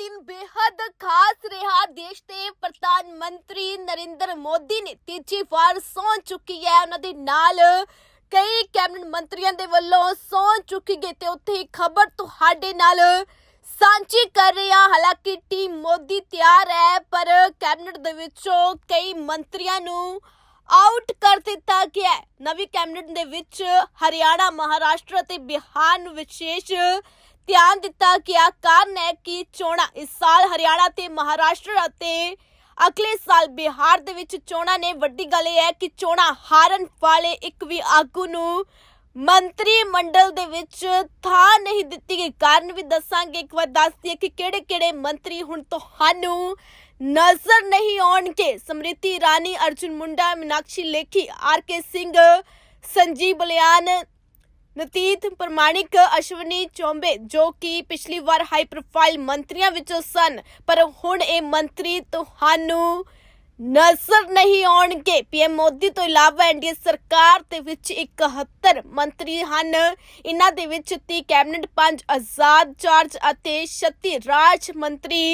ਦਿਨ ਬੇहद ਖਾਸ ਰਿਹਾ। ਦੇਸ਼ ਦੇ ਪ੍ਰਧਾਨ ਮੰਤਰੀ ਨਰਿੰਦਰ ਮੋਦੀ ਨੇ ਤੀਜੀ ਵਾਰ ਸੌਂ ਚੁੱਕੀ ਹੈ। ਉਹਨਾਂ ਦੇ ਨਾਲ ਕਈ ਕੈਬਨਿਟ ਮੰਤਰੀਆਂ ਦੇ ਵੱਲੋਂ ਸੌਂ ਚੁੱਕੀ ਗਈ ਤੇ ਉੱਥੇ ਖਬਰ ਤੁਹਾਡੇ ਨਾਲ ਸਾਂਝੀ ਕਰ ਰਹੇ ਹਾਲਾਂਕਿ ਟੀਮ ਮੋਦੀ ਤਿਆਰ ਹੈ, ਪਰ ਕੈਬਨਿਟ ਦੇ ਵਿੱਚੋਂ ਕਈ ਮੰਤਰੀਆਂ ਨੂੰ ਆਊਟ ਕਰ ਦਿੱਤਾ ਗਿਆ ਨਵੀਂ ਕੈਬਨਿਟ ਦੇ ਵਿੱਚ ਹਰਿਆਣਾ, ਮਹਾਰਾਸ਼ਟਰ ਅਤੇ ਬਿਹਾਰ ਨੂੰ ਵਿਸ਼ੇਸ਼ ਧਿਆਨ ਦਿੱਤਾ ਗਿਆ ਕਾਰਨ ਹੈ ਕਿ ਚੋਣਾਂ ਇਸ ਸਾਲ ਹਰਿਆਣਾ ਤੇ ਮਹਾਰਾਸ਼ਟਰ ਅਤੇ ਅਗਲੇ ਸਾਲ ਬਿਹਾਰ ਦੇ ਵਿੱਚ ਚੋਣਾਂ ਨੇ। ਵੱਡੀ ਗੱਲ ਇਹ ਹੈ ਕਿ ਚੋਣਾਂ ਹਾਰਨ ਵਾਲੇ ਇੱਕ ਵੀ ਆਗੂ ਨੂੰ ਮੰਤਰੀ ਮੰਡਲ ਦੇ ਵਿੱਚ ਥਾਂ ਨਹੀਂ ਦਿੱਤੀ ਗਈ। ਕਾਰਨ ਵੀ ਦੱਸਾਂਗੇ, ਇੱਕ ਵਾਰ ਦੱਸਦੀ ਦਈਏ ਕਿ ਕਿਹੜੇ ਕਿਹੜੇ ਮੰਤਰੀ ਹੁਣ ਤੁਹਾਨੂੰ ਨਜ਼ਰ ਨਹੀਂ ਆਉਣਗੇ। ਸਮ੍ਰਿਤੀ ਰਾਣੀ ਅਰਜੁਨ ਮੁੰਡਾ, ਮੀਨਾਕਸ਼ੀ ਲੇਖੀ, ਆਰ ਕੇ ਸਿੰਘ, ਸੰਜੀਵ ਬਲਿਆਨ ਨਤੀਤ ਪ੍ਰਮਾਣਿਕ ਅਸ਼ਵਨੀ ਚੌਂਬੇ, ਜੋ ਕਿ ਪਿਛਲੀ ਵਾਰ ਹਾਈ ਪ੍ਰੋਫਾਈਲ ਮੰਤਰੀਆਂ ਵਿੱਚੋਂ ਸਨ, ਪਰ ਹੁਣ ਇਹ ਮੰਤਰੀ ਤੁਹਾਨੂੰ ਨਜ਼ਰ ਨਹੀਂ ਆਉਣਗੇ। ਪੀਐਮ ਮੋਦੀ ਤੋਂ ਇਲਾਵਾ ਐਨਡੀਏ ਸਰਕਾਰ ਦੇ ਵਿੱਚ 71 ਮੰਤਰੀ ਹਨ। ਇਹਨਾਂ ਦੇ ਵਿੱਚ 30 ਕੈਬਨਿਟ 5 ਆਜ਼ਾਦ ਚਾਰਜ ਅਤੇ 36 ਰਾਜ ਮੰਤਰੀ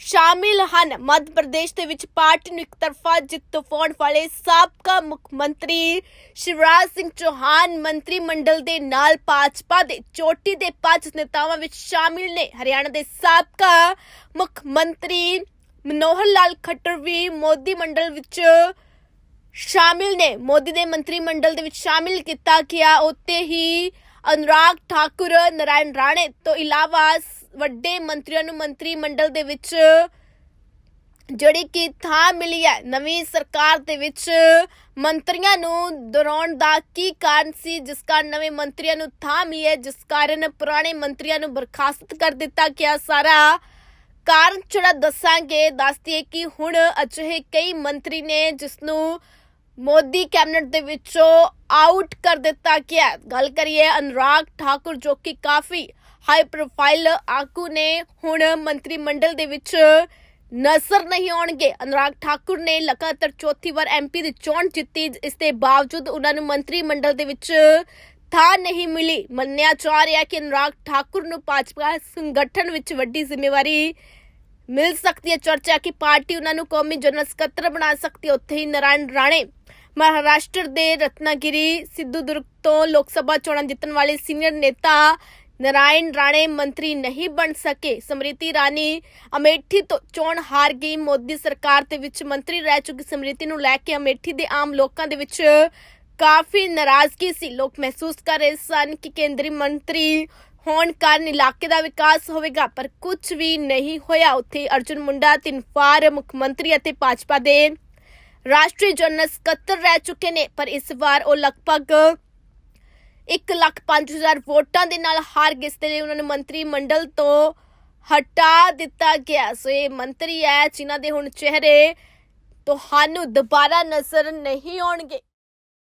ਸ਼ਾਮਿਲ ਹਨ। ਮੱਧ ਪ੍ਰਦੇਸ਼ ਦੇ ਵਿੱਚ ਪਾਰਟੀ ਨੂੰ ਇੱਕ ਤਰਫਾ ਜਿੱਤ ਦਿਵਾਉਣ ਵਾਲੇ ਸਾਬਕਾ ਮੁੱਖ ਮੰਤਰੀ ਸ਼ਿਵਰਾਜ ਸਿੰਘ ਚੌਹਾਨ, ਮੰਤਰੀ ਮੰਡਲ ਦੇ ਨਾਲ ਭਾਜਪਾ ਦੇ ਚੋਟੀ ਦੇ ਪੰਜ ਨੇਤਾਵਾਂ ਵਿੱਚ ਸ਼ਾਮਿਲ ਨੇ। ਹਰਿਆਣਾ ਦੇ ਸਾਬਕਾ ਮੁੱਖ ਮੰਤਰੀ ਮਨੋਹਰ ਲਾਲ ਖੱਟਰ ਵੀ ਮੋਦੀ ਮੰਡਲ ਵਿੱਚ ਸ਼ਾਮਿਲ ਨੇ। ਮੋਦੀ ਦੇ ਮੰਤਰੀ ਮੰਡਲ ਦੇ ਵਿੱਚ ਸ਼ਾਮਿਲ ਕੀਤਾ। ਗਿਆ ਉੱਤੇ ਹੀ ਅਨੁਰਾਗ ਠਾਕੁਰ, ਨਰਾਇਣ ਰਾਣੇ ਤੋਂ ਇਲਾਵਾ ਵੱਡੇ ਮੰਤਰੀਆਂ ਨੂੰ ਮੰਤਰੀ ਮੰਡਲ ਦੇ ਵਿੱਚ ਜਿਹੜੀ ਕਿ ਥਾਂ ਮਿਲੀ ਹੈ, ਨਵੀਂ ਸਰਕਾਰ ਦੇ ਵਿੱਚ ਮੰਤਰੀਆਂ ਨੂੰ ਦੌਰਾਉਣ ਦਾ ਕੀ ਕਾਰਨ ਸੀ, ਜਿਸ ਕਾਰਨ ਨਵੇਂ ਮੰਤਰੀਆਂ ਨੂੰ ਥਾਂ ਮਿਲੀ ਹੈ, ਜਿਸ ਕਾਰਨ ਪੁਰਾਣੇ ਮੰਤਰੀਆਂ ਨੂੰ ਬਰਖਾਸਤ ਕਰ ਦਿੱਤਾ ਗਿਆ ਸਾਰਾ ਕਾਰਨ ਜਿਹੜਾ ਦੱਸਾਂਗੇ ਦੱਸਦੀਏ ਕਿ ਹੁਣ ਅਜਿਹੇ ਕਈ ਮੰਤਰੀ ਨੇ ਜਿਸ ਨੂੰ ਮੋਦੀ ਕੈਬਨਿਟ ਦੇ ਵਿੱਚੋਂ ਆਊਟ ਕਰ ਦਿੱਤਾ ਗਿਆ ਗੱਲ ਕਰੀਏ ਅਨੁਰਾਗ ਠਾਕੁਰ ਜੋ ਕਿ ਕਾਫੀ ਹਾਈ ਪ੍ਰੋਫਾਈਲ ਆਗੂ ਨੇ ਹੁਣ ਮੰਤਰੀ ਮੰਡਲ ਦੇ ਵਿੱਚ ਨਜ਼ਰ ਨਹੀਂ ਆਉਣਗੇ। ਅਨੁਰਾਗ ਠਾਕੁਰ ਨੇ ਲਗਾਤਾਰ ਚੌਥੀ ਵਾਰ ਐਮਪੀ ਦੀ ਚੋਣ ਜਿੱਤੀ, ਇਸ ਦੇ ਬਾਵਜੂਦ ਉਹਨਾਂ ਨੂੰ ਮੰਤਰੀ ਮੰਡਲ ਦੇ ਵਿੱਚ ਥਾਂ ਨਹੀਂ ਮਿਲੀ। ਮੰਨਿਆ ਜਾ ਰਿਹਾ ਕਿ ਅਨੁਰਾਗ ਠਾਕੁਰ ਨੂੰ ਭਾਜਪਾ ਸੰਗਠਨ ਵਿੱਚ ਵੱਡੀ ਜ਼ਿੰਮੇਵਾਰੀ ਮਿਲ ਸਕਦੀ ਹੈ। ਚਰਚਾ ਕਿ ਪਾਰਟੀ ਉਹਨਾਂ ਨੂੰ ਕੌਮੀ ਜਨਰਲ ਸਕੱਤਰ ਬਣਾ ਸਕਦੀ ਹੈ। ਉੱਥੇ ਹੀ ਨਾਰਾਇਣ ਰਾਣੇ ਮਹਾਰਾਸ਼ਟਰ ਦੇ ਰਤਨਾਗਿਰੀ, ਸਿੱਧੂ ਦੁਰਗ ਤੋਂ ਲੋਕ ਸਭਾ ਚੋਣਾਂ ਜਿੱਤਣ ਵਾਲੇ ਸੀਨੀਅਰ ਨੇਤਾ ਨਾਰਾਇਣ ਰਾਣੇ ਮੰਤਰੀ ਨਹੀਂ ਬਣ ਸਕੇ ਸਮ੍ਰਿਤੀ ਰਾਣੀ ਅਮੇਠੀ ਤੋਂ ਚੋਣ ਹਾਰ ਗਈ ਮੋਦੀ ਸਰਕਾਰ ਦੇ ਵਿੱਚ ਮੰਤਰੀ ਰਹਿ ਚੁੱਕੀ ਸਮ੍ਰਿਤੀ ਨੂੰ ਲੈ ਕੇ ਅਮੇਠੀ ਦੇ ਆਮ ਲੋਕਾਂ ਦੇ ਵਿੱਚ ਕਾਫੀ ਨਾਰਾਜ਼ਗੀ ਸੀ ਲੋਕ ਮਹਿਸੂਸ ਕਰ ਰਹੇ ਸਨ ਕਿ ਕੇਂਦਰੀ ਮੰਤਰੀ ਹੋਣ ਕਾਰਨ ਇਲਾਕੇ ਦਾ ਵਿਕਾਸ ਹੋਵੇਗਾ ਪਰ ਕੁਝ ਵੀ ਨਹੀਂ ਹੋਇਆ ਉੱਥੇ ਅਰਜੁਨ ਮੁੰਡਾ ਤਿੰਨ ਵਾਰ ਮੁੱਖ ਮੰਤਰੀ ਅਤੇ ਭਾਜਪਾ ਦੇ ਰਾਸ਼ਟਰੀ ਜਨਰਲ ਸਕੱਤਰ ਰਹਿ ਚੁੱਕੇ ਨੇ ਪਰ ਇਸ ਵਾਰ ਉਹ ਲਗਭਗ 1 ਲੱਖ 5000 ਵੋਟਾਂ ਦੇ ਨਾਲ ਹਾਰ ਗਏ ਇਸ ਦੇ ਲਈ ਉਹਨਾਂ ਨੂੰ ਮੰਤਰੀ ਮੰਡਲ ਤੋਂ ਹਟਾ ਦਿੱਤਾ ਗਿਆ। ਸੋ ਇਹ ਮੰਤਰੀ ਹੈ ਜਿਨ੍ਹਾਂ ਦੇ ਹੁਣ ਚਿਹਰੇ ਤੁਹਾਨੂੰ ਦੁਬਾਰਾ ਨਜ਼ਰ ਨਹੀਂ ਆਉਣਗੇ।